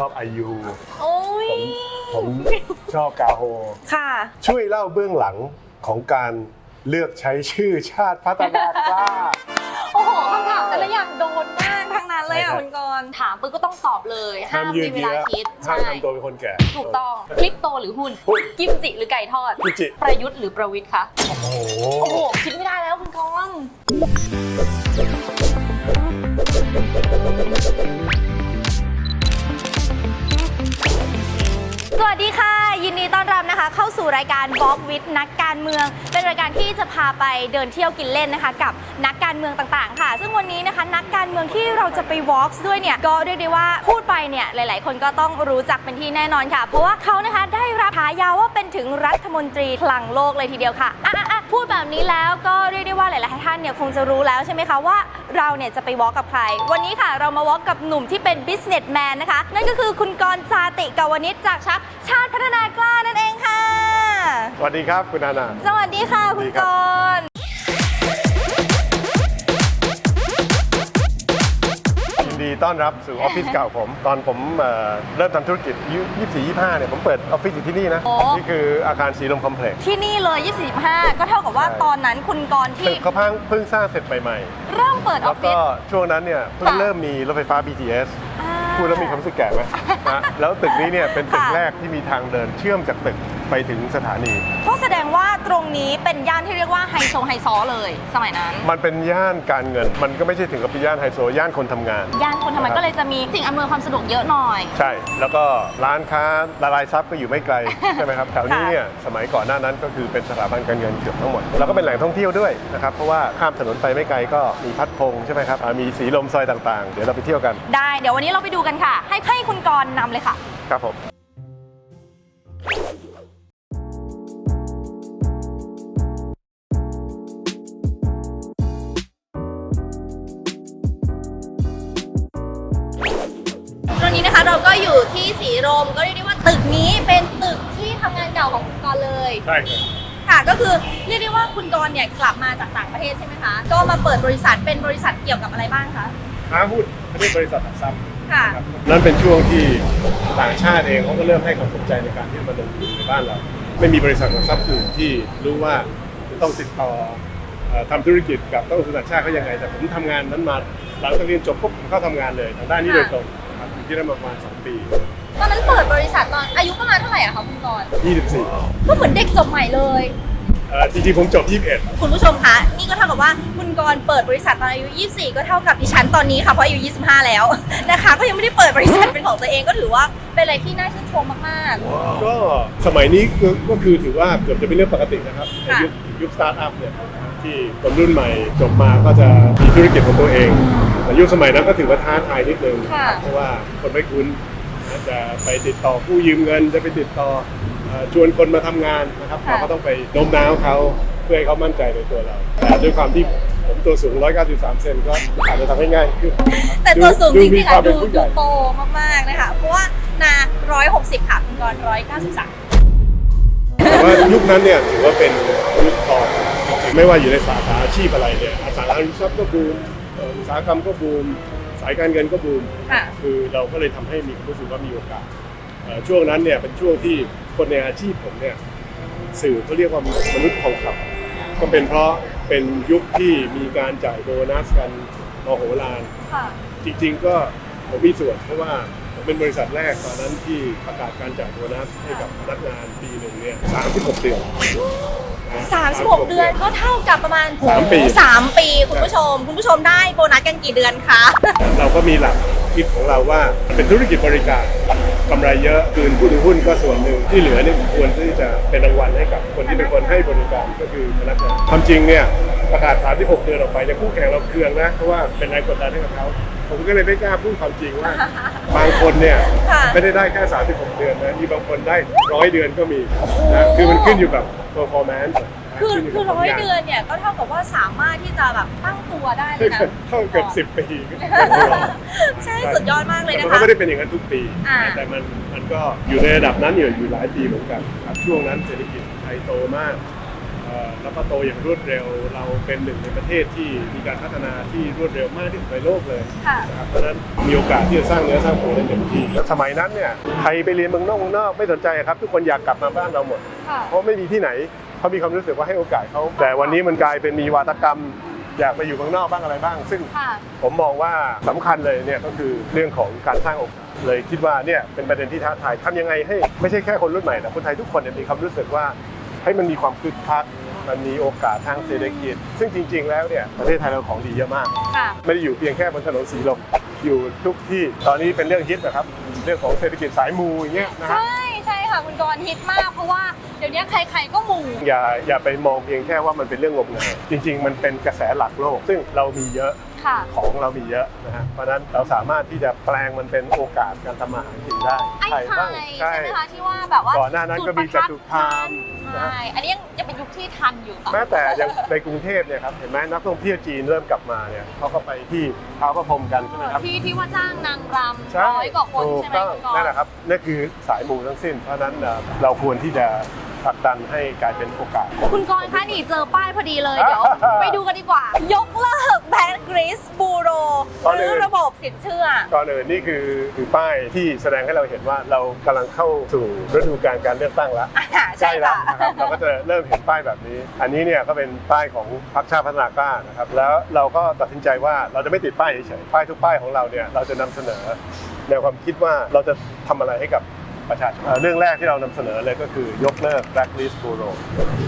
ชอบอายุ โอ้ยผมชอบกาโฮ ค่ะ ช่วยเล่าเบื้องหลังของการเลือกใช้ชื่อชาติพัฒนากล้า โอ้โหคำถามแต่ละอย่างโดนมากทั้งนั้นเลยใช่ครัอะบคุณกรณ์ถามปุ๊บก็ต้องตอบเลยห้ามยืมีนเวเยื้ลาอคิดห้ามใช่ทำตัวเป็นคนแก่ ถูกต้องคลิปโตหรือหุ้น หุ้นกิมจิหรือไก่ทอด กิมจิ ประยุทธ์หรือประวิทย์คะโอ้โห โอ้โหคิดไม่ได้แล้วคุณกรณ์ สวัสดีค่ะ ยินดีต้อนรับนะคะ เข้าสู่รายการบล็อกวิทนักการเมือง เป็นรายการที่จะพาไปเดินเที่ยวกินเล่นนะคะ กับนักการเมืองต่างๆ ค่ะ ซึ่งวันนี้นะคะ นักการเมืองที่เราจะไปวอล์กด้วยเนี่ยก็เรียกได้ว่าพูดไปเนี่ยหลาย ๆ คนก็ต้องรู้จักเป็นที่แน่นอนค่ะ เพราะว่าเขานะคะได้รับฉายาว่าเป็นถึงรัฐมนตรีพลังโลกเลยทีเดียวค่ะอะอะอะ พูดแบบนี้แล้วก็เรียกได้ว่าหลายๆท่านเนี่ยคงจะรู้แล้วใช่ไหมคะว่าเราเนี่ยจะไป walk กับใคร วันนี้ค่ะเรามา walk กับหนุ่มที่เป็น businessman นะคะ นั่นก็คือคุณกรณ์ซาติกาวนิชจากชักชาติพัฒนากล้านั่นเองค่ะ สวัสดีครับคุณนานาสวัสดีค่ะสวัคุสณดีกครับรณ์ ดีต้อนรับสู่ออฟฟิศเก่าผม ตอนผมเอ่อเริ่มทำธุรกิจอายุ24 25เนี่ยผมเปิดออฟฟิศอยู่ที่นี่นะนี่คืออาคารสีลมคอมเพล็กซ์ที่นี่เลย 25 ก็เท่ากับว่าใช่ตอนนั้นคุณกรณ์ตึที่กเขาเพิ่งเพิ่งสร้างเสร็จใหม่เริ่มเปิดๆอแล้อวฟฟิก็ศ ช่วงนั้นเนี่ยเพิ่งค่ะ เริ่มมีรถไฟฟ้า BTS อ่า พูดแล้วมีความรู้สึกแก่ไหมนะแล้วตึกนี้เนี่ยเป็นตึกค่ะ แรกที่มีทางเดินเชื่อมจากตึก ไปถึงสถานีก็แสดงว่าตรงนี้เป็นย่านที่เรียกว่าไฮโซไฮซอเลย สมัยนั้น มันเป็นย่านการเงิน มันก็ไม่ใช่ถึงกับเป็นย่านไฮโซย่านคนทำงาน ย่านคนทำงานก็เลยจะมีสิ่งอำนวยความสะดวกเยอะหน่อย ใช่ แล้วก็ร้านค้าละลายทรัพย์ก็อยู่ไม่ไกล ใช่ไหมครับ แถวนี้เนี่ยสมัยก่อนหน้านั้นก็คือเป็นสถาบันการเงินเกือบทั้งหมด แล้วก็เป็นแหล่งท่องเที่ยวด้วยนะครับ เพราะว่าข้ามถนนไปไม่ไกลก็มีพัดพงใช่ไหมครับอ่ามีสีลมซอยต่างๆ เดี๋ยวเราไปเที่ยวกัน ได้ เดี๋ยววันนี้เราไปดูกันค่ะ ให้ให้คุณกรณ์นำเลยค่ะ ครับผม ก็อยู่ที่สีลมก็เรียกได้ว่าตึกนี้เป็นตึกที่ทำงานเก่าของคุณกรณ์เลย ใช่ครับ ค่ะก็คือเรียกได้ว่าคุณกรณ์เนี่ยกลับมาจากต่างประเทศใช่ไหมคะ ก็มาเปิดบริษัทเป็นบริษัทเกี่ยวกับอะไรบ้างคะค้าหุ้นไม่ใช่บริษัทหลักทรัพย์ค่ะครับนั่นเป็นช่วงที่ต่างชาติเองเขาก็เริ่มให้ความสนใจในการที่จะมาลงทุนในบ้านเรา ไม่มีบริษัทหลักทรัพย์อื่นที่รู้ว่าจะต้องติดต่อเอ่อทำธุรกิจกับต้องทุนต่างชาติเขายังไงแต่ผมทำงานนั้นมาหลังจากเรียนจบปุ๊บผมเข้าทำงานเลยทางด้านนี้โดยตรงนะครับอยู่ ที่นั่นมาประมาณ2ปี ตอนนั้นเปิดบริษัทตอนอายุประมาณเท่าไหร่อะคะคุณกรณ์24ก็เหมือนเด็กจบใหม่เลย เอ่อจริงๆผมจบ 21 คุณผู้ชมคะ นี่ก็เท่ากับว่าคุณกรณ์เปิดบริษัทตอนอายุ 24 ก็เท่ากับดิฉันตอนนี้ค่ะ เพราะอายุ 25 แล้ว นะคะ ก็ยังไม่ได้เปิดบริษัทเป็นของตัวเองก็ถือว่าเป็นอะไรที่น่าชื่นชมมาก ก็สมัยนี้ก็ก็คือถือว่าเกือบจะเป็นเรื่องปกตินะครับในค่ะ ยุคยุคสตาร์ทอัพเนี่ย ที่คนรุ่นใหม่จบมาก็จะมีธุรกิจของตัวเองแต่ยุคสมัยนั้นก็ถือว่าท้าทายนิดนึงค่ะเพราะว่าคนไม่คุ้นจะไปติดต่อผู้ยืมเงิน จะไปติดต่อเอ่อชวนคนมาทำงานนะครับค่ะเราก็ต้องไปโน้มน้าวเขาเพื่อให้เขามั่นใจในตัวเรา แต่ด้วยความที่ผมตัวสูง 193 เซนก็อาจจะทำให้ง่ายขึ้นๆแต่ตัวสูงจมีริงๆควาอะมเป็นดูผู้ใหดูญ่โตมากๆนะคะเพราะว่านา 160 ค่ะคุณกรณ์193แต่ว่ายุคนั้นเนี่ยถือว่าเป็นยุคทอง ไม่ว่าอยู่ในสาขาอาชีพอะไรเนี่ยอสังหาริมทรัพย์ก็บูมเอ่ออุตสาหกรรมก็บูม สายการเงินก็บูม ค่ะ คือเราก็เลยทำให้มีความรู้สึกว่ามีโอกาสเอ่อช่วงนั้นเนี่ยเป็นช่วงที่คนในอาชีพผมเนี่ยสื่อเขาเรียกว่ามนุษย์ทองคำก็เป็นเพราะเป็นยุคที่มีการจ่ายโบนัสกันมโหฬาร ค่ะ จริงๆก็ผมมีส่วนเพราะว่าผมเป็นบริษัทแรกตอนนั้นที่ประกาศการจ่ายโบนัสให้กับพนักงานปีหนึ่งเนี่ย36 เดือนนะ 36 เดือนก็เท่ากับประมาณสามปี สามปี คุณผู้ชม คุณผู้ชมได้โบนัสกันกี่เดือนคะ เราก็มีหลักคิดของเราว่าเป็นธุรกิจบริการกำไรเยอะคืนผู้ถือหุ้นก็ส่วนหนึ่งที่เหลือเนี่ยควรที่จะเป็นรางวัลให้กับคนที่เป็นคนให้บริการก็คือพนักงานความจริงเนี่ยประกาศ 36 เดือนออกไปเนี่ยคู่แข่งเราเคืองนะเพราะว่าเป็นแรงกดดันให้กับเขาผมก็เลยไม่กล้าพูดความจริงว่า บางคนเนี่ยค่ะ ไม่ได้ได้แค่ 36 เดือนนะมีบางคนได้ร้อยเดือนก็มีนะคือมันขึ้นอยู่กับ performance นะคือขึ้นยู่คืกัอบร้อยผลงาเดือนเนี่ยก็เท่ากับว่าสามารถที่จะแบบตั้งตัวได้เลยนะเท่าเกับ10ปีใช่สุดยอดมากเลยแต่นะมันก็คะไม่ได้เป็นอย่างนั้นทุกปีอ่าแต่มันมันก็อยู่ในระดับนั้นอยู่อยู่หลายปีเหมือนกันครับช่วงนั้นเศรษฐกิจไทยโตมากเอ่อ แล้วก็โตอย่างรวดเร็ว เราเป็นหนึ่งในประเทศที่มีการพัฒนาที่รวดเร็วมากที่สุดในโลกเลยค่ะนะครับเพราะฉะนั้นมีโอกาสที่จะสร้างเนื้อสร้างตัวได้เต็มที่แล้วสมัยนั้นเนี่ยใครไปเรียนเมืองนอกเมืองนอกไม่สนใจครับ ทุกคนอยากกลับมาบ้านเราหมดค่ะเพราะไม่มีที่ไหนเขามีความรู้สึกว่าให้โอกาสเขาแต่วันนี้มันกลายเป็นมีวาทกรรมอยากไปอยู่เมืองนอกบ้างอะไรบ้าง ซึ่งค่ะผมมองว่าสำคัญเลยเนี่ยก็คือเรื่องของการสร้างโอกาสเลยคิดว่าเนี่ยเป็นประเด็นที่ท้าทายทำยังไงให้ไม่ใช่แค่คนรุ่นใหม่แต่คนไทยทุกคนเนี่ยมีความรู้สึกว่า ให้มันมีความคึกคักมันมีโอกาสทางเศรษฐกิจ ซึ่งจริง ๆ แล้วเนี่ยประเทศไทยเราของดีเยอะมาก ค่ะ ไม่ได้อยู่เพียงแค่บนถนนสีลมอยู่ทุกที่ตอนนี้เป็นเรื่องฮิตนะครับ เรื่องของเศรษฐกิจสายมูอย่างเงี้ยนะฮะใช่ใช่ค่ะคุณกรณ์ฮิตมาก เพราะว่าเดี๋ยวนี้ใครๆก็หมู่อย่าอย่าไปมองเพียงแค่ว่ามันเป็นเรื่องงมงายจริง ๆ มันเป็นกระแสหลักโลก ซึ่งเรามีเยอะ ค่ะ ของเรามีเยอะนะฮะเพราะฉะนั้นเราสามารถที่จะแปลงมันเป็นโอกาสการทำมาหากินได้ไอ้ไข่ไข่บ้างใช่ไหมคะที่ว่าแบบว่าก่อนหน้านั้นก็มีจตุคามใช่อันนี้ยังจะเป็นยุคที่ทันอยู่ต่อแม้แต่ยังในกรุงเทพเนี่ยครับเห็นไหมนักท่องเที่ยวจีนเริ่มกลับมาเนี่ยเขาก็ไปที่เท้าพระพรหมกันใช่ไหมครับ ที่ที่ว่าจ้างนางรำใช่ร้อยกว่าคนถูกใช่ไหมต้องคุณกรนั่นณ์แหละครับนั่นคือสายมูทั้งสิ้น เพราะฉะนั้นเอ่อเราควรที่จะ ผลักดันให้กลายเป็นโอกาส คุณกรณ์คะนี่เจอป้ายพอดีเลย เดี๋ยว ไปดูกันดีกว่า ยกเลิกแบงก์กริสบูโรตอนหอื่รือนระบบสินเชื่อ ก่อนอื่นนี่คือคือป้ายที่แสดงให้เราเห็นว่าเรากำลังเข้าสู่ฤดูการการเลือกตั้งแล้วอ่าใกใช่ล้แล้วค่ะ นะครับเราก็จะเริ่มเห็นป้ายแบบนี้ อันนี้เนี่ยก็เป็นป้ายของพรรคชาติพัฒนากล้านะครับแล้วเราก็ตัดสินใจว่าเราจะไม่ติดป้ายเฉยๆป้ายทุกป้ายของเราเนี่ยเราจะนำเสนอแนวความคิดว่าเราจะทำอะไรให้กับ ประชาชนเอ่อเรื่องแรกที่เรานำเสนอเลยก็คือยกเลิก blacklist bureau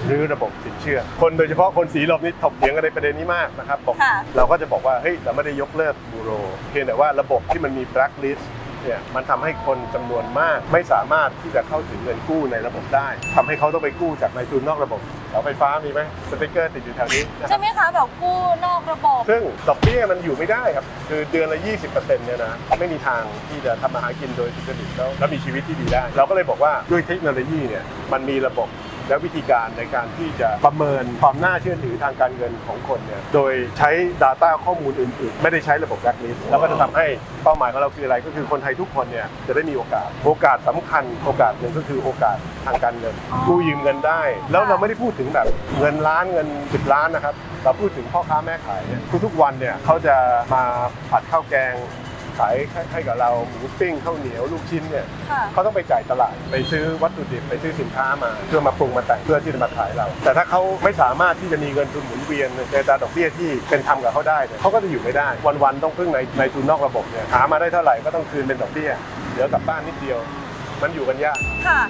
หรือระบบสินเชื่อ คนโดยเฉพาะคนสีลมนี่ถกเถียงกันในประเด็นนี้มากนะครับบอกค่ะเราก็จะบอกว่าเฮ้ยเราไม่ได้ยกเลิกบูโรเพียงแต่ว่าระบบที่มันมี blacklist เนี่ยมันทำให้คนจำนวนมาก ไม่สามารถที่จะเข้าถึงเงินกู้ในระบบได้ทำให้เขาต้องไปกู้จากนายทุนนอกระบบเสาไฟฟ้ามีไหมสติ๊กเกอร์ติดอยู่แถวนี้นะคใช่รับไหมคะแบบกู้นอกระบบ ซึ่งดอกเบี้ยมันอยู่ไม่ได้ครับ คือเดือนละ 20%เนี่ยนะไม่มีทางที่จะทำมาหากินโดยสุจริตแล้วแล้วมีชีวิตที่ดีได้ เราก็เลยบอกว่าด้วยเทคโนโลยีเนี่ยมันมีระบบ และวิธีการในการที่จะประเมินความน่าเชื่อถือทางการเงินของคนเนี่ยโดยใช้ Data ข้อมูลอื่นๆ ไม่ได้ใช้ระบบแบล็คลิสต์แล้วก็จะทำให้เป้าหมายของเราคืออะไร ก็คือคนไทยทุกคนเนี่ยจะได้มีโอกาส โอกาสสำคัญโอกาสหนึ่งก็คือโอกาสทางการเงินกู้ยืมเงินได้ แล้วเราไม่ได้พูดถึงแบบเงินล้านเงินสิบล้านนะครับเราพูดถึงพ่อค้าแม่ขายเนี่ยทุกๆวันเนี่ยเขาจะมาผัดข้าวแกงายให้กับเราหมูปิ้งข้าวเหนียวลูกชิ้นเนี่ยค่ะเขาต้องไปจ่ายตลาดไปซื้อวัตถุดิบไปซื้อสินค้ามา เพื่อมาปรุงมาแต่งเพื่อที่จะมาขายเรา แต่ถ้าเขาไม่สามารถที่จะมีเงินทุนหมุนเวียนในอัตราดอกเบี้ยที่เป็นธรรมกับเขาได้เนี่ยเขาก็จะอยู่ไม่ได้ วันๆต้องพึ่งในในทุนนอกระบบเนี่ยหามาได้เท่าไหร่ก็ต้องคืนเป็นดอกเบี้ยเหลือกลับบ้านนิดเดียว มันอยู่กันยากค่ะ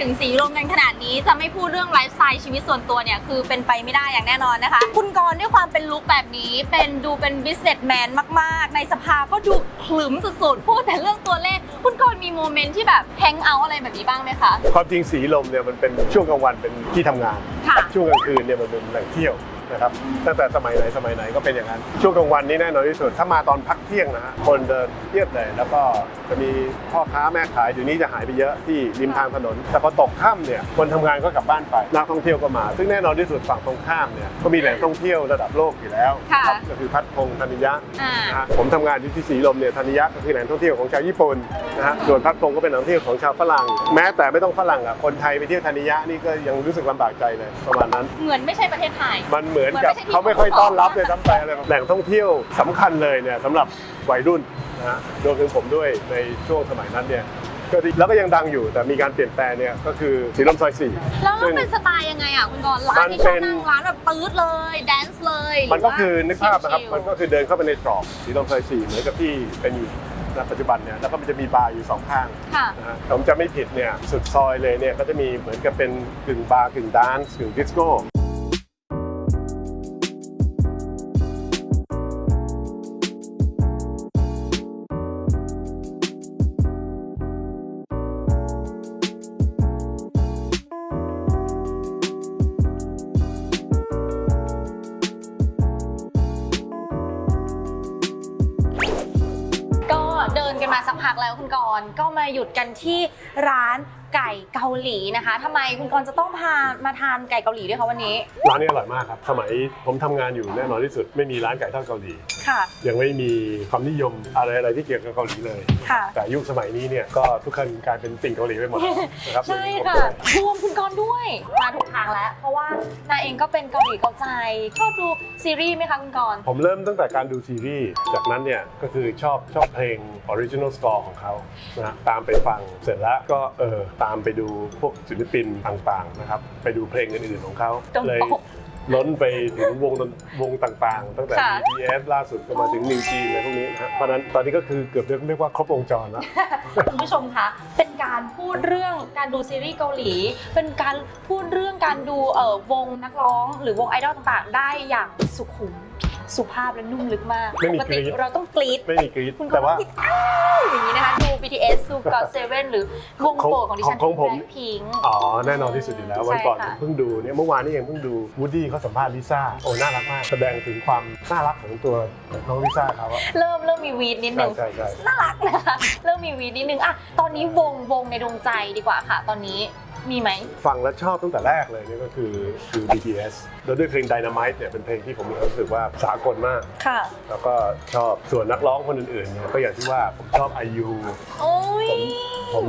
ถึงสีลมกันขนาดนี้จะไม่พูดเรื่องไลฟ์สไตล์ชีวิตส่วนตัวเนี่ยคือเป็นไปไม่ได้อย่างแน่นอนนะคะ คุณกรณ์ด้วยความเป็นลุคแบบนี้เป็นดูเป็นบิสเนสแมนมาก ๆ ในสภาก็ดูขลึมสุดๆ พูดแต่เรื่องตัวเลข คุณกรณ์มีโมเมนต์ที่แบบแฮงเอาท์อะไรแบบนี้บ้างไหมคะ ความจริงสีลมเนี่ยมันเป็นช่วงกลางวันเป็นที่ทำงาน ค่ะ ช่วงกลางคืนเนี่ยมันเป็นแหล่งเที่ยว นะครับตั้งแต่สมัยไหนสมัยไหนก็เป็นอย่างนั้นช่วงกลางวันนี่แน่นอนที่สุดถ้ามาตอนพักเที่ยงนะฮะคนเดินเทียบเลย แล้วก็จะมีพ่อค้าแม่ขายเดี๋ยวนี้จะหายไปเยอะที่ริมทางถนน แต่พอตกค่ำเนี่ยคนทำงานก็กลับบ้านไปนักท่องเที่ยวก็มา ซึ่งแน่นอนที่สุดฝั่งตรงข้ามเนี่ยก็มีแหล่งท่องเที่ยวระดับโลกอยู่แล้วค่ะครับก็คือพัดพงษ์ธนิยะอ่านะฮะผมทำงานอยู่ที่สีลมเนี่ยธนิยะก็คือแหล่งท่องเที่ยวของชาวญี่ปุ่นนะฮะส่วนพัดพงษ์ก็เป็นแหล่งท่องเที่ยวของชาวฝรั่ง แม้แต่ไม่ต้องฝรั่งอะคนไทยไปเที่ยวธนิยะนี่ก็ยังรู้สึกลำบากใจเลยประมาณนั้น เหมือนไม่ใช่ประเทศไทยมันเหมือนกับเหมือนไม่ใช่ที่เขาไม่ค่อยต้อนรับเลยซ้ำไปอะไรแบบแหล่งท่องเที่ยวสำคัญเลยเนี่ยสำหรับวัยรุ่นนะฮะรวมถึงผมด้วยในช่วงสมัยนั้นเนี่ยก็ดีแล้วก็ยังดังอยู่แต่มีการเปลี่ยนแปลงเนี่ยก็คือสีลมซอยสี่แล้วมันซึ่ง เป็นสไตล์ยังไงอะคุณกรณ์ร้านมันที่ชอบเป็นนั่งร้านแบบปื๊ดเลยแดนซ์เลยหรืมันก็ว่าคือนึกภาพนะครับ ชิลๆมันก็คือเดินเข้าไปในตรอกสีลมซอยสี่เหมือนกับที่เป็นอยู่ณปัจจุบันเนี่ยแล้วก็มันจะมีบาร์อยู่สองข้างค่ะ นะฮะผมจะไม่ผิดเนี่ยสุดซอยเลยเนี่ยก็จะมีเหมือนกับเป็นกึ่งบาร์กึ่งดานซ์กึ่งดิสโก้ มาสักพักแล้วคุณกรณ์ก็มาหยุดกันที่ร้าน ไก่เกาหลีนะคะทำไมคุณกรณ์จะต้องพามาทานไก่เกาหลีด้วยคะวันนี้ ร้านนี้อร่อยมากครับ สมัยผมทำงานอยู่แน่นอนที่สุด ไม่มีร้านไก่ทอดเกาหลี ค่ะ ยังไม่มีความนิยมอะไรอะไรที่เกี่ยวกับเกาหลีเลย ค่ะ แต่ยุคสมัยนี้เนี่ยก็ทุกคนกลายเป็นติ่งเกาหลีไปหมดนะครับใช่ค่ะรวมคุณกรณ์ด้วย มาถูกทางแล้ว เพราะว่านาเองก็เป็นเกาหลีเกาใจชอบดูซีรีส์ไหมคะคุณกรณ์ผมเริ่มตั้งแต่การดูซีรีส์ จากนั้นเนี่ยก็คือชอบชอบเพลง original score ของเขานะฮะตามไปฟังเสร็จแล้วก็เออตามไปดูพวกศิลปินต่างๆนะครับไปดูเพลงอื่นๆของเขาจนเลยตกล้นไปถึงวงดนวงต่างๆ ตั้งแต่ค่ะ BTS ล่าสุดก็มาถึง New Jeans อะไรพวกนี้นะฮะเพราะฉะนั้นตอนนี้ก็คือเกือบเรียกเรียกว่าครบวงจรแล้วคุณผู้ชมคะเป็นการพูดเรื่องการดูซีรีส์เกาหลี เป็นการพูดเรื่องการดูเอ่อวงนักร้อง หรือวงไอดอลต่างๆ ได้อย่างสุขุม สุภาพและนุ่มลึกมาก ไม่มีปกติกรี๊ด เราต้องกรี๊ดไม่มีกรี๊ดคุณก็แต่ว่าต้องคิดอ้าวอย่างนี้นะคะดู BTS ดู GOT7 หรือวงโปรดของดิฉันของผมพิงอ๋อแน่นอนที่สุดอยู่แล้ว วันก่อนใช่ผค่ะมเพิ่งดูเนี่ยเมื่อวานนี้เองเพิ่งดูวูดดี้เขาสัมภาษณ์ลิซ่าโอ้น่ารักมาก แสดงถึงความน่ารักของตัวน้องลิซ่าเขาอะเริ่มเริ่มมีวีดนิดใช่นึงใช่ใช่น่ารักนะคะเริ่มมีวีดนิดนึงอะตอนนี้วงวงในดวงใจดีกว่าค่ะ ตอนนี้มีไหม ฟังแล้วชอบตั้งแต่แรกเลยนี่ก็คือคือ BTS แล้วด้วยเพลง Dynamite เนี่ยเป็นเพลงที่ผมมีความรู้สึกว่าสากลมาก ค่ะ แล้วก็ชอบส่วนนักร้องคนอื่นๆเนี่ยก็อย่างที่ว่าผมชอบ IU โอ้ย ผม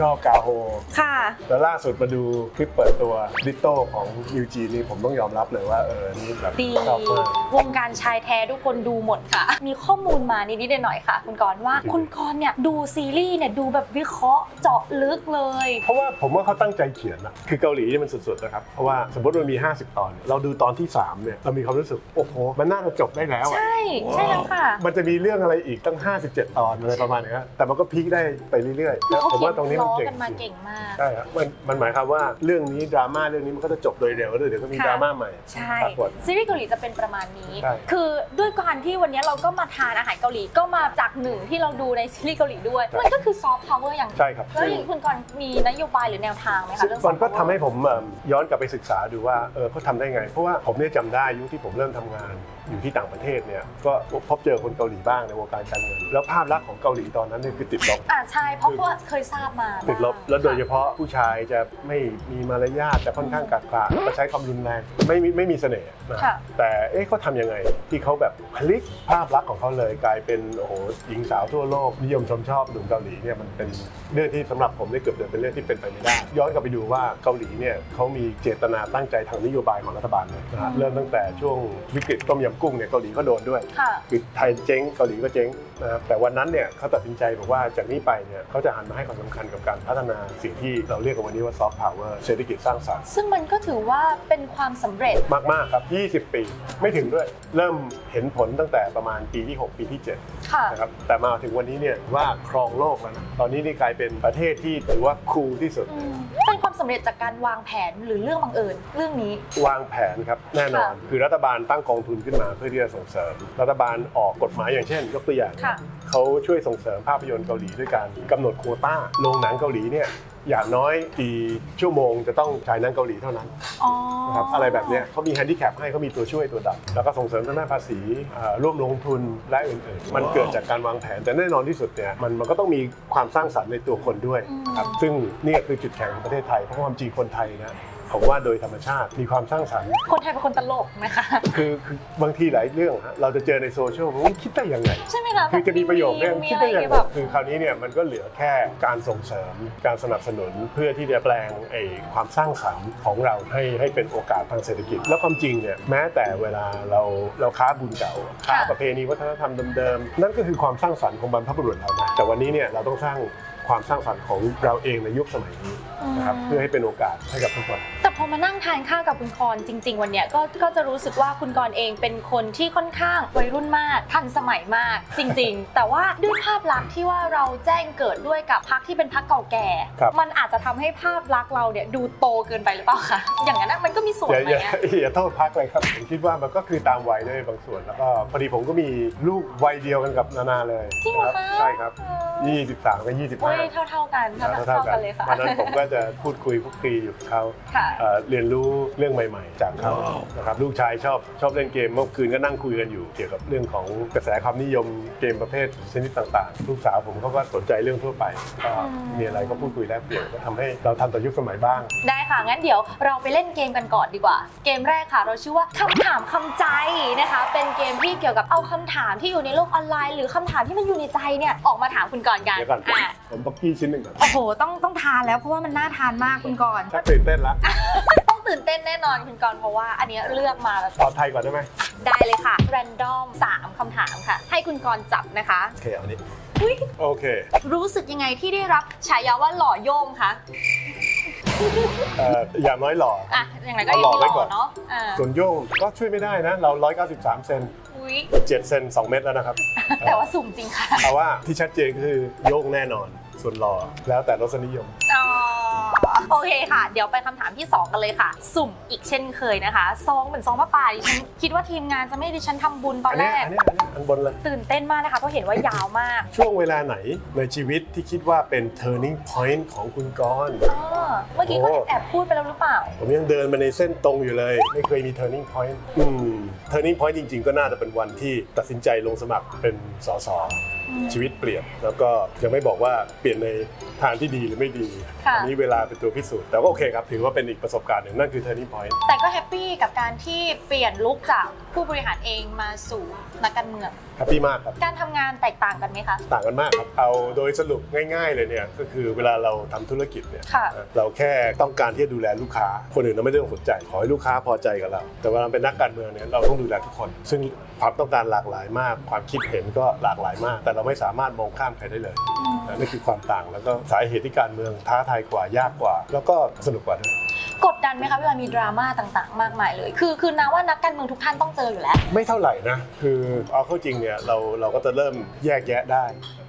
ชอบกาโฮ ค่ะ แล้วล่าสุดมาดูคลิปเปิดตัวดิโต้ของยูจีนี่ผมต้องยอมรับเลยว่าเออนี่แบบดี ชอบมาก วงการชายแท้ทุกคนดูหมดค่ะ มีข้อมูลมานิดๆหน่อยๆค่ะ คุณกรณ์ว่า คุณกรณ์เนี่ยดูซีรีส์เนี่ยดูแบบวิเคราะห์เจาะลึกเลย เพราะว่าผมว่าเขาตั้งใจเขียนนะคือเกาหลีนี่มันสุดๆนะครับ เพราะว่าสมมติมันมี 50 ตอนเราดูตอนที่3เนี่ยเรามีความรู้สึกโอ้โหมันน่าจะจบได้แล้วอะใช่ ใช่แล้วค่ะ มันจะมีเรื่องอะไรอีกตั้ง 57 ตอนอะไรประมาณเนี้ยแต่มันก็พลิกได้ไปเรื่อยๆคือแล้วเขาผมเขียว่านตรงนี้มันล้อเก่งกันมาเก่งมาก ใช่ครับมันมันหมายความว่าเรื่องนี้ดราม่าเรื่องนี้มันก็จะจบโดยเร็วแล้วเดี๋ยวก็มีค่ะ ดราม่าใหม่ใช่ครับผมซีรีส์เกาหลีจะเป็นประมาณนี้ ใช่ คือด้วยการที่วันนี้เราก็มาทานอาหารเกาหลีก็มาจากหนึ่งที่เราดูในซีรีส์เกาหลีด้วย มันก็คือซอฟต์พาวเวอร์อย่างหนึ่งใช่ครับแล้วอย่างนี้คุณกรณ์มีนโยบายหรือแนวทางไหมคะเรื่องมันก็ soft power ทำให้ผมเอิ่มย้อนกลับไปศึกษาดูว่าเออเขาทำได้ไง เพราะว่าผมเนี่ยจำได้ยุคที่ผมเริ่มทำงาน อยู่ที่ต่างประเทศเนี่ยก็พบเจอคนเกาหลีบ้างในวงการการเงิน แล้วภาพลักษณ์ของเกาหลีตอนนั้นเนี่ยคือติดลบ อ่าใช่เพราะว่าเคยทราบมาติดลบบ้างแล้วโดยเฉค่ะพาะผู้ชายจะไม่มีมารยาทจะค่อนข้างกัดกร่านจะใช้ความรุนแรงไม่มีไม่มีเสน่ห์นะค่ะ แต่เอ๊ะเขาทำยังไงที่เขาแบบพลิกภาพลักษณ์ของเขาเลยกลายเป็นโอ้โหหญิงสาวทั่วโลกนิยมชมชอบหนุ่มเกาหลีเนี่ยมันเป็นเรื่องที่สำหรับผมได้เกือบเดินเป็นเรื่องที่เป็นไปไม่ได้ ย้อนกลับไปดูว่าเกาหลีเนี่ยเขามีเจตนาตั้งใจทางนโยบายของรัฐบาลเลยนะฮะเริ่มตั้งแต่ช่วงวิกฤตต้มยำกุ้งเนี่ยเกาหลีก็โดนด้วยค่ะ คือไทยเจ๊งเกาหลีก็เจ๊ง นะครับแต่วันนั้นเนี่ยเขาตัดสินใจบอกว่าจากนี้ไปเนี่ยเขาจะหันมาให้ความสำคัญกับการพัฒนาสิ่งที่เราเรียกกันวันนี้ว่าซอฟต์พาวเวอร์เศรษฐกิจสร้างสรรค์ซึ่งมันก็ถือว่าเป็นความสำเร็จ มาก ๆ ครับ 20 ปี ไม่ถึงด้วย เริ่มเห็นผลตั้งแต่ประมาณปีที่ 6 ปีที่ 7 ค่ะ นะครับแต่มาถึงวันนี้เนี่ยว่าครองโลกแล้วนะตอนนี้นี่กลายเป็นประเทศที่ถือว่าคูลที่สุด อืมเป็นความสำเร็จจากการวางแผนหรือเรื่องบังเอิญเรื่องนี้ วางแผนครับแน่นอน ค่ะคือรัฐบาลตั้งกองทุนขึ้นมาเพื่อที่จะส่งเสริม รัฐบาลออกกฎหมายอย่างเช่น ยกตัวอย่างค่ะเขาช่วยส่งเสริมภาพยนตร์เกาหลีด้วยการกำหนดโควต้าโรงหนังเกาหลีเนี่ยอย่างน้อยกี่ชั่วโมงจะต้องฉายหนังเกาหลีเท่านั้นอ๋อนะครับอะไรแบบเนี้ยเขามีแฮนดิแคปให้เขามีตัวช่วยตัวดับแล้วก็ส่งเสริมทางด้านภาษีอ่าร่วมลงทุนและอื่นๆ มันเกิดจากการวางแผน แต่แน่นอนที่สุดเนี่ยมันมันก็ต้องมีความสร้างสรรค์ในตัวคนด้วยครับซึ่งนี่คือจุดแข็งของประเทศไทยเพราะความจริงคนไทยนะ ผมว่าโดยธรรมชาติมีความสร้างสรรค์ คนไทยเป็นคนตลกนะคะ คือคือบางทีหลายเรื่องฮะเราจะเจอในโซเชียลว่าคิดได้ยังไง ใช่ไหมคะคือจะมีประโยคเนี่ยมีคิดอะไรได้ยังที่ไงแบบคือคราวนี้เนี่ยมันก็เหลือแค่การส่งเสริม การสนับสนุนเพื่อที่จะแปลงไอ้ความสร้างสรรค์ของเราให้ให้เป็นโอกาสทางเศรษฐกิจ แล้วความจริงเนี่ยแม้แต่เวลาเราเราค้าบุญเก่าค้าประเพณีวัฒนธรรมเดิมๆนั่นก็คือความสร้างสรรค์ของบรรพบุรุษเรานะแต่วันนี้เนี่ยเราต้องสร้าง ความสร้างสรรค์ของเราเองในยุคสมัยนี้นะครับเพื่อให้เป็นโอกาสให้กับทุกคน แต่พอมานั่งทานข้าวกับคุณกรณ์จริง ๆ วันเนี้ยก็ก็จะรู้สึกว่าคุณกรณ์เองเป็นคนที่ค่อนข้างวัยรุ่นมากทันสมัยมาก จริง ๆ แต่ว่าด้วยภาพลักษณ์ที่ว่าเราแจ้งเกิดด้วยกับพักที่เป็นพักเก่าแก่ ครับ มันอาจจะทำให้ภาพลักษณ์เราเนี่ยดูโตเกินไปหรือเปล่าคะอย่างนั้นนะมันก็มีส่วนอย่าไหมอย่าอะ อย่าโทษพักเลยครับผมคิดว่ามันก็คือตามวัยด้วยบางส่วน แล้วก็พอดีผมก็มีลูกวัยเดียวกันกับนานาเลยจริงเหรอนะคะ ใช่ครับ 23กับโอ้ย25เท่า ๆกันเท่าเท่าๆกักันนเลยค่ะวันนั้นผมก็จะจะพูดคุยพูดคุยอยู่กับเขาค่ะเอ่อเรียนรู้เรื่องใหม่ ๆ จากเขานะครับลูกชายชอบชอบเล่นเกมเมื่อคืนก็นั่งคุยกันอยู่เกี่ยวกับเรื่องของกระแสความนิยมเกมประเภทชนิดต่างๆ ลูกสาวผมเขาก็สนใจเรื่องทั่วไปก็มีอะไรก็พูดคุยแลกเปลี่ยนก็ทำให้เราทันต่อยุคสมัยบ้าง ได้ค่ะ งั้นเดี๋ยวเราไปเล่นเกมกันก่อนดีกว่า เกมแรกค่ะ เราชื่อว่าคำถามคำใจนะคะ เป็นเกมที่เกี่ยวกับเอาคำถามที่อยู่ในโลกออนไลน์ หรือคำถามที่มันอยู่ในใจเนี่ยออกมาถามคุณก่อนกันเดี๋ยวก่อนอะผมบักกี้ชิ้นหนึ่งก่อนโอ้โห ต้องต้องทานแล้วเพราะว่ามันน่าทานมากคุณกรณ์ถ้าตื่นเต้นละต้องตื่นเต้นแน่นอนคุณกรณ์เพราะว่าอันเนี้ยเลือกมาแบบตอบไทยก่อนได้ไหมได้เลยค่ะ แรนดอม3คำถามค่ะ ให้คุณกรณ์จับนะคะโอเคเอาอันนี้อุ๊ยโอเครู้สึกยังไงที่ได้รับฉายาว่าหล่อโยงคะเอ่ออย่างน้อยหล่ออะอย่างไรก็ยังหล่อไว้ก่อนเนาะอ่าส่วนโย่งก็ช่วยไม่ได้นะ เรา 193 เซนอุ๊ย7เซน2 เมตรแล้วนะครับ แต่ว่าสุ่มจริงค่ะเอาว่าที่ชัดเจนคือโย่งแน่นอน ส่วนหล่อแล้วแต่รสนิยม อ๋อโอเคค่ะ เดี๋ยวไปคำถามที่ 2 กันเลยค่ะ สุ่มอีกเช่นเคยนะคะซองเหมือนซองพระป่าดิฉันคิดว่าทีมงานจะไม่ให้ดิฉันทำบุญตออันนแรเนี้ยก อันเนี้ยอันเนี้ยอันบนเลย ตื่นเต้นมากนะคะเพราะเห็นว่ายาวมากช่วงเวลาไหนในชีวิตที่คิดว่าเป็น turning point ของคุณกรณ์อ๋อเมื่อกี้ก็แอบพูดไปแล้วหรือเปล่า ผมยังเดินมาในเส้นตรงอยู่เลย ไม่เคยมี turning point อืม turning point จริง ๆ ก็น่าจะเป็นวันที่ตัดสินใจลงสมัครเป็นสส ชีวิตเปลี่ยน แล้วก็ยังไม่บอกว่าเปลี่ยนในทางที่ดีหรือไม่ดีค่ะ อันี้เวลาเป็นตัวพิสูจน์แต่ก็โอเคครับ ถือว่าเป็นอีกประสบการณ์หนึ่งนั่นคือ turning point แต่ก็แฮปปี้กับการที่เปลี่ยนลุกจากผู้บริหารเองมาสู่นักการเมือง แฮปปี้มากครับ การทำงานแตกต่างกันไหมคะ ต่างกันมากครับ เอาโดยสรุปง่ายๆเลยเนี่ยก็คือเวลาเราทำธุรกิจเนี่ยค่ะ เราแค่ต้องการที่จะดูแลลูกค้า คนอื่นเราไม่ได้ต้องสนใจ ขอให้ลูกค้าพอใจกับเรา แต่เวลาเป็นนักการเมืองเนี่ยเราต้องดูแลทุกคน ซึ่งความต้องการหลากหลายมาก ความคิดเห็นก็หลากหลายมาก แต่เราไม่สามารถมองข้ามใครได้เลยนั่นคือความต่างแล้วก็สาเหตุที่การเมืองท้าทายกว่ายากกว่า แล้วก็สนุกกว่าด้วย กดดันไหมคะเวลามีดราม่าต่างๆ มากมายเลย คือคือนาว่านักการเมืองทุกท่านต้องเจออยู่แล้ว ไม่เท่าไหร่นะ คือเอาเข้าจริงเนี่ยเราเราก็จะเริ่มแยกแยะได้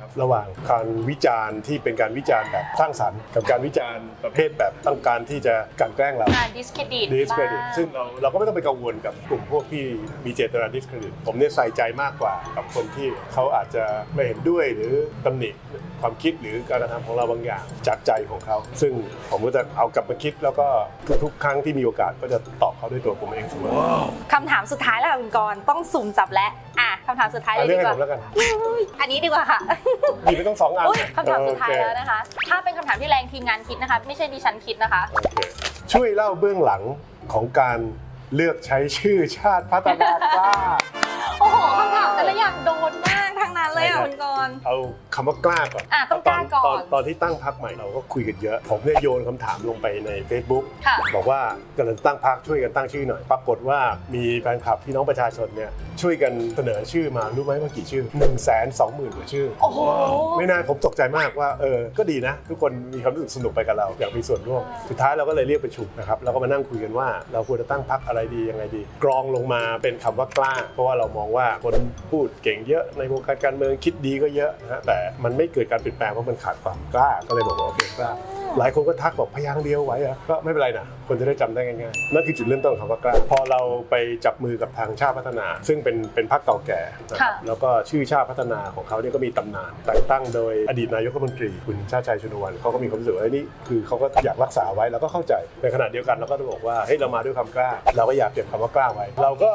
รับระหว่างการวิจารณ์ที่เป็นการวิจารณ์แบบสร้างสรรค์กับการวิจารณ์ประเภทแบบต้องการที่จะกลันแกล้งเราอ่า discredit ดิสเครดิตบ้างซึ่งเราเราก็ไม่ต้องไปกังวลกับกลุ่มพวกที่มีเจตนาดิสเครดิตผมเนี่ยใส่ใจมากกว่ากับคนที่เขาอาจจะไม่เห็นด้วยหรือตำหนิความคิดหรือการกระทำของเราบางอย่างจากใจของเขา ซึ่งผมก็จะเอากลับมาคิดแล้วก็ทุกๆครั้งที่มีโอกาสก็จะตอบเขาด้วยตัวผมเองเสมอคำถามสุดท้ายแล้วค่ะคุณกรณ์ต้องสุ่มจับและอะ คำถามสุดท้ายเลเอายเรื่ดีองให้กว่าผมแล้วกันอันนี้ดีกว่าค่ะมีไปต้องสองอันอุ๊ยคำถามสุดท้ายโอเคแล้วนะคะ ถ้าเป็นคำถามที่แรงทีมงานคิดนะคะ ไม่ใช่ดิฉันคิดนะคะ โอเคช่วยเล่าเบื้องหลังของการเลือกใช้ชื่อชาติพัฒนากล้า โอ้โหคำถามแต่ละอย่างโดนมากทั้ง นั้นเลยอะใช่คุณกรณ์ เอาคำว่ากล้าก่อนอะต้องกล้าก่อนตอนตอนที่ตั้งพักใหม่เราก็คุยกันเยอะ ผมเนี่ยโยนคำถามลงไปใน Facebook ค่ะ บอกว่ากำลังตั้งพักช่วยกันตั้งชื่อหน่อย ปรากฏว่ามีแฟนคลับพี่น้องประชาชนเนี่ยช่วยกันเสนอชื่อมารู้ไหมว่ากี่ชื่อ1นึ่งแสนสองหมื่นกว่าชื่อ โอ้โห ไม่นานผมตกใจมากว่าเออ ก็ดีนะ ทุกคนมีความรู้สึกสนุกไปกับเรา อยากมีส่วนร่วม สุดท้ายเราก็เลยเรียกประชุมนะครับแล้วก็มานั่งคุยกันว่าเราควรจะตั้งพักอะไรดียังไงดี กรองลงมาเป็นคำว่ากล้า เพราะว่าเรามองว่าคนพูดเก่งเยอะในวงการการการเมืองคิดดีก็เยอะนะฮะแต่มันไม่เกิดการเปลี่ยนแปลงเพราะมันขาดความกล้าก็เลยบอกว่าโอเคกล้าหลายคนก็ทักบอกพยางค์เดียวไหวเหรอก็ไม่เป็นไรนะคนจะได้จำได้ง่ายๆนั่นคือจุดเริ่มต้นของคำว่ากล้าพอเราไปจับมือกับทางชาติพัฒนา ซึ่งเป็นเป็นพรรคเก่าแก่นะครัค่ะแล้วก็ชื่อชาติพัฒนาของเขาเนี่ยก็มีตำนานแต่งตั้งโดยอดีตนายกรัฐมนตรีคุณชาติชายชุนวันเขาก็มีความรู้สึกว่าเอ้ยนี่คือเขาก็อยากรักษาไว้แล้วก็เข้าใจในขณะเดียวกันเราก็ต้องบอกว่าเฮ้ยเรามาด้วยความกล้า เราก็อยากเก็บคำว่ากล้าไว้ เราก็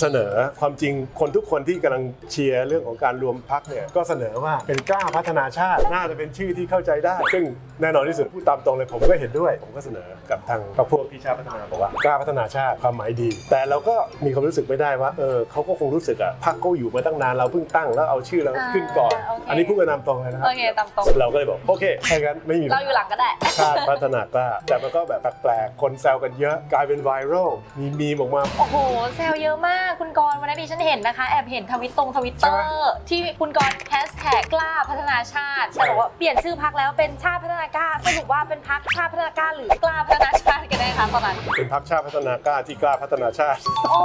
เสนอความจริงคนทุกคนที่กำลังเชียร์เรื่องของการรวมพรรคเนี่ยก็เสนอว่าเป็นกล้าพัฒนาชาติน่าจะเป็นชื่อที่เข้าใจได้ ซึ่งแน่นอนที่สุดพูดตามตรงเลยผมก็เห็นด้วย ผมก็เสนอกับทางพรรคพวกที่ชาติพัฒนาบอกว่ากล้าพัฒนาชาติความหมายดี แต่เราก็มีความรู้สึกไม่ได้ว่าเออเขาก็คงรู้สึกอะพรรคก็อยู่มาตั้งนานเราเพิ่งตั้งแล้วเอาชื่อเราขึ้นก่อน อ่าโอเค อันนี้พูดกันตามตรงเลยนะครัโอเคตามตรงเราก็เลยบอกโอเคถ้างั้นไม่มีปัญเราหา อยู่หลังก็ได้ ชาติพัฒนากล้า แต่มันก็แบบแปลกๆ คนแซวกันเยอะ กลายเป็นไวรัล มีมีมออกมา โอ้โหแซวเยอะมากคุณกรณ์วันนั้นดิฉันเห็นนะคะ แอบเห็นทวิตตรงทวิตเตอใช่ไหมร์ ที่คุณกรณ์แฮชแท็กกล้าพัฒนาชาติใช่แต่บอกว่าเปลี่ยนชื่อพักแล้วเป็นชาติพัฒนากล้าสรุปว่าเป็นพักชาติพัฒนากล้าหรือกล้าพัฒนาชาติกันแน่คะตอนนั้นเป็นพรรคชาติพัฒนากล้าที่กล้าพัฒนาชาติ โอ้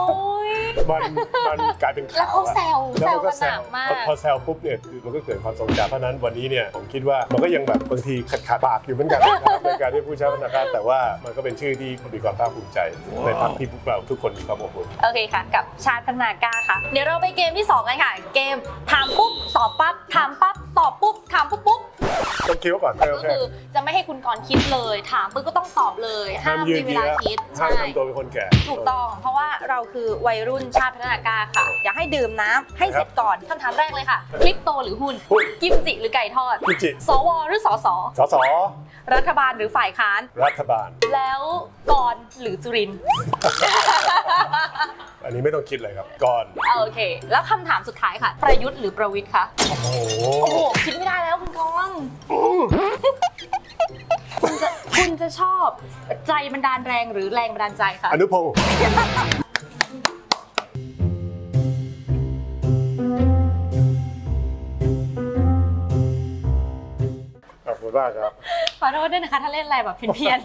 ย มันมันกลายเป็นแล้วเขาแซวแล้วแซวมันกัก็นแซหนัวกมากพอพอแซวปุ๊บเนี่ยคือมันก็เกิดความทรงจำเพราะฉะนั้นวันนี้เนี่ยผมคิดว่ามันก็ยังแบบบางทีขัดขัดๆปากอยู่เหมือนกันนะครับในการที่พูดชาติพัฒนากล้าแต่ว่ามันก็เป็นชื่อที่มีความภาคภูมิใจในพรรคที่พวกเราทุกคนมีความอบอุ่นโอเคค่ะ กับชาติพัฒนากล้าค่ะ เดี๋ยวเราไปเกมที่2กันค่ะ เกมถามปุ๊บตอบปั๊บถามปั๊บตอบปุ๊บถามปุ๊บปุ๊บต้องคิดไว้ก่อนโอก็เคคือจะไม่ให้คุณกรณ์คิดเลยถามปุ๊บก็ต้องตอบเลยห้ามยืมีนเวเยื้ลาอคิดห้าใช่มทำตัวเป็นคนแก่ ถูกต้องเพราะว่าเราคือวัยรุ่นชาติพัฒนากล้าค่ะ อยากให้ดื่มน้ำให้เสร็จก่อนคำถามแรกเลยค่ะ คลิปโตหรือหุ้น หุ้นกิมจิหรือไก่ทอด กิมจิ สวหรือสส สสรัฐบาลหรือฝ่ายค้าน รัฐบาล แล้วกรณ์หรือจุรินทร์ อันนี้ไม่ต้องคิดเลยครับ ก่อนเอาโอเค แล้วคำถามสุดท้ายค่ะ ประยุทธ์หรือประวิทย์คะโอ้โห โอ้โหคิดไม่ได้แล้วคุณกรณ์คุณจะคุณจะชอบใจบันดาลแรงหรือแรงบันดาลใจคะ อนุพงศ์ มากครับ ขอโทษด้วยนะคะถ้าเล่นอะไรแบบเพี้ยน